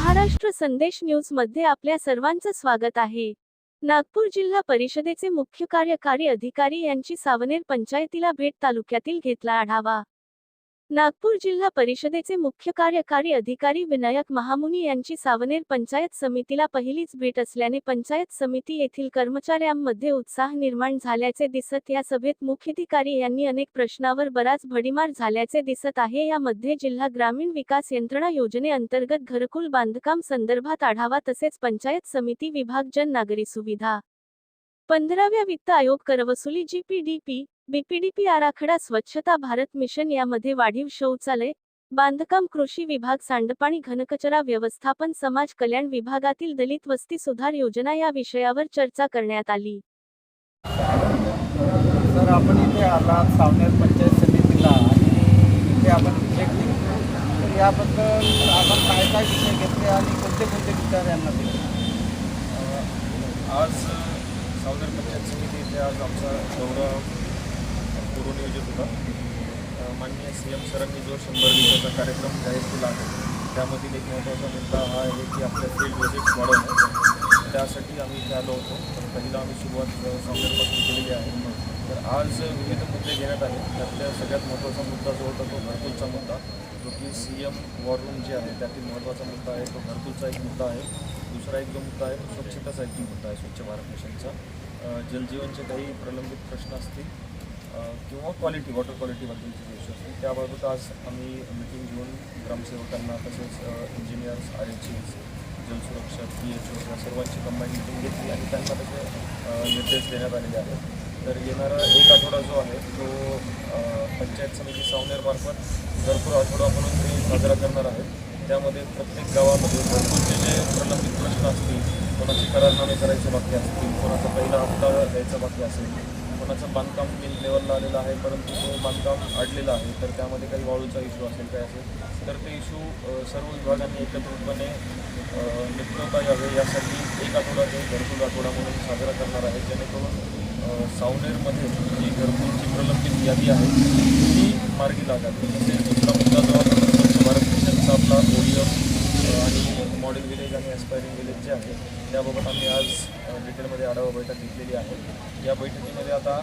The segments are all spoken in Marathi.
महाराष्ट्र संदेश न्यूजमध्ये आपल्या सर्वांचं स्वागत आहे. नागपूर जिल्हा परिषदेचे मुख्य कार्यकारी अधिकारी यांची सावनेर पंचायतीला भेट तालुक्यातील घेतला आढावा. नागपूर जिल्हा परिषदेचे मुख्य कार्यकारी अधिकारी विनायक महामुनी यांची सावनेर पंचायत समितीला पहिलीच भेट असल्याने पंचायत समिती येथील कर्मचाऱ्यांमध्ये उत्साह निर्माण झाल्याचे दिसत या सभेत मुख्याधिकारी यांनी अनेक प्रश्नावर बराच भडीमार झाल्याचे दिसत आहे. यामध्ये जिल्हा ग्रामीण विकास यंत्रणा योजनेअंतर्गत घरकुल बांधकाम संदर्भात आढावा तसेच पंचायत समिती विभाग जन नागरी सुविधा. पंधराव्या वित्त आयोग करवसुली जीपीडीपी बीपीडीपी आराखडा स्वच्छता भारत मिशन यामध्ये वाढीव शौचालय बांधकाम कृषी विभाग सांडपाणी घनकचरा व्यवस्थापन समाज कल्याण विभागातील दलित वस्ती सुधार योजना या विषयावर चर्चा करण्यात आली. सर आपण इथे आलात सावनेर पंचायत समितीला आणि इथे आपण याबद्दल आपण काय काय विषय घेतले आणि कोणते कोणते विचार यांना दिले? आज सावनेर पंचायत समिती इथे आज आमचा दौरा पूर्वनियोजित होता. माननीय सी एम सरांनी जो शंभर दिवसाचा कार्यक्रम जाहीर केला आहे त्यामधील एक महत्त्वाचा मुद्दा हा आहे की आपल्या फील्ड व्हिजिट्स वाढवणं त्यासाठी आम्ही इथे आलो होतो. तर पहिला आम्ही सुरुवात सावनेरपासून केलेली आहे. तर आज विविध मुद्दे घेण्यात आले त्यातल्या सगळ्यात महत्त्वाचा मुद्दा जो होता तो घरकुलचा मुद्दा. जो की सी एम वॉर रूम जे आहे त्यातील महत्त्वाचा मुद्दा आहे तो घरकुलचा एक मुद्दा आहे. दुसरा एक जो मुद्दा आहे तो स्वच्छतेचा एक मुद्दा आहे स्वच्छ भारत मिशनचा. जलजीवनचे काही प्रलंबित प्रश्न असतील किंवा क्वालिटी वॉटर क्वालिटीबद्दलचे जे इश्यू असतील त्याबाबत आज आम्ही मिटिंग घेऊन ग्रामसेवकांना तसेच इंजिनियर्स आर एच एस जलसुरक्षा पी एच ओ या सर्वांची कंबाईन मिटिंग घेतली आणि त्यांना त्याचे निर्देश देण्यात आलेले आहेत. तर येणारा एक आठवडा जो आहे तो पंचायत समिती सावनेरमार्फत भरपूर आठवडा म्हणून ते साजरा करणार आहेत त्यामध्ये प्रत्येक गावामध्ये भरपूरचे जे प्रलंबित प्रश्न असतील कोणाचे करारनामे करायचे बाकी असतील कोणाचा पहिला हप्ता द्यायचा बाकी असेल कोणाचं बांधकाम मिल लेवलला आलेलं आहे परंतु तो बांधकाम अडलेला आहे तर त्यामध्ये काही वाळूचा इश्यू असेल काय असेल तर ते इश्यू सर्व विभागांनी एकत्रितपणे निपटवता यावे यासाठी एक आठवडा ते घरकुल आठवडा म्हणून साजरा करणार आहे जेणेकरून सावनेरमध्ये जी घरकुलची प्रलंबित यादी आहे ती मार्गी लागावी तसेच म्हणजे दुसरा मुद्दा जो स्वच्छ भारत मिशनचा आपला ओडिएफ आणि मॉडेल विलेज आणि ॲस्पायरिंग विलेज जे आहे त्याबाबत आम्ही आज डिटेलमध्ये आढावा बैठक घेतलेली आहे. या बैठकीमध्ये आता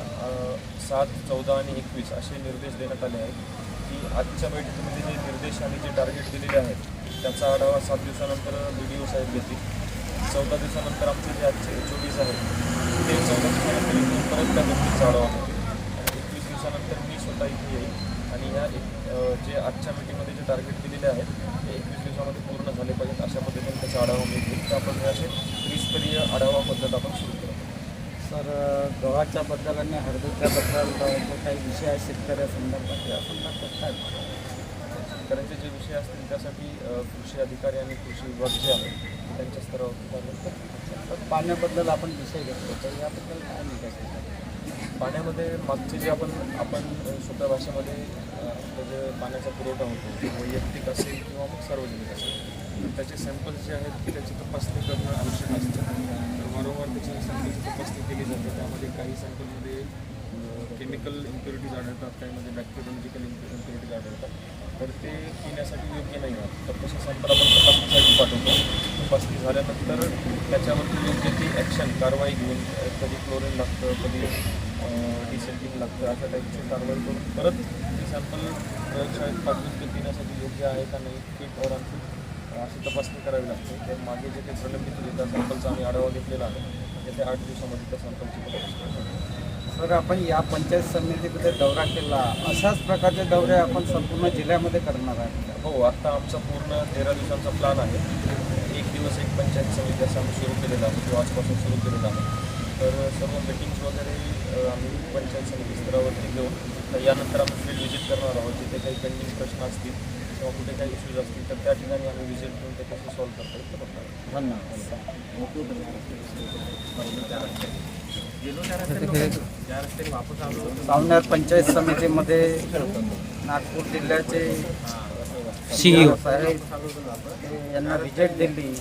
सात चौदा आणि एकवीस असे निर्देश देण्यात आले आहेत की आजच्या बैठकीमध्ये जे निर्देश आणि जे टार्गेट दिलेले आहेत त्याचा आढावा सात दिवसानंतर बी डी ओ साहेब घेतील. चौदा दिवसानंतर आमचे जे आजचे एच ओ डीज आहेत ते चौदा दिवसानंतर परत त्या गोष्टीचा आढावा घेतील. आणि एकवीस दिवसानंतर मी स्वतः इथे येईल आणि या एक जे आजच्या मीटिंगमध्ये जे टार्गेट दिलेले आहेत ते एकवीस दिवसामध्ये पूर्ण झाले पाहिजेत अशा पद्धतीने त्याचा आढावा मी घेईल. त्याप्रमाणे असे आढावा पद्धत आपण सुरू करतो सर गव्हाच्या बद्दल आणि हळदीच्या बद्दल जो काही विषय आहे शेतकऱ्यासंदर्भात या संदर्भात काय शेतकऱ्यांचे जे विषय असतील त्यासाठी कृषी अधिकारी आणि कृषी विभाग जे आहे त्यांच्या स्तरावरती तर पाण्याबद्दल आपण विषय घेतलो तर याबद्दल काय निघायचं पाण्यामध्ये मागचे जे आपण आपण सोप्या भाषेमध्ये आपलं जे म्हणजे पाण्याचा पुरवठा होतो वैयक्तिक असेल किंवा मग सार्वजनिक असेल त्याचे सॅम्पल्स जे आहेत की त्याची तपासणी करणं आवश्यक असतं. तर वारंवार त्याची सॅम्पलची तपासणी केली जाते. त्यामध्ये काही सॅम्पलमध्ये केमिकल इम्प्युरिटीज आढळतात काहीमध्ये बॅक्टेरियोलॉजिकल इम्प्युरिटीज आढळतात. तर ते पिण्यासाठी योग्य नाही आहे तर तसं सॅम्पल आपण तपासणीसाठी पाठवतो. तपासणी झाल्यानंतर त्याच्यावरती योग्य ती ॲक्शन कारवाई घेऊन कधी क्लोरीन लागतं कधी डिसेंटिंग लागतं अशा टाईपची कारवाई करून परत ते सॅम्पल प्रयोगशाळेत पाठवून ते पिण्यासाठी योग्य आहे का नाही फिट और अनफिट तपासणी करावी लागते. तर मागे जे काही प्रलंबित होते त्या सॅम्पलचा आम्ही आढावा घेतलेला आहे. येत्या आठ दिवसामध्ये त्या सॅम्पलची तपासणी सर आपण या पंचायत समितीमध्ये दौरा केला. अशाच प्रकारचे दौरे आपण संपूर्ण जिल्ह्यामध्ये करणार आहे हो आत्ता आमचा पूर्ण तेरा दिवसांचा प्लॅन आहे. एक दिवस एक पंचायत समिती असं आम्ही सुरू केलेला आहे. किंवा आजपासून सुरू केलेला आहे. तर सर्व मीटिंग्स वगैरे आम्ही पंचायत समिती स्तरावरती घेऊन तर यानंतर आम्ही फील्ड व्हिजिट करणार आहोत. जिथे काही पेंडिंग प्रश्न असतील किंवा कुठे काही इश्यूज असतील तर त्या ठिकाणी आम्ही व्हिजिट घेऊन ते कसे सॉल्व्ह करता येईल ते बघणार आहोत. सावनेर पंचायत समितीमध्ये नागपूर जिल्ह्याचे. साहेब यांना व्हिजिट दिली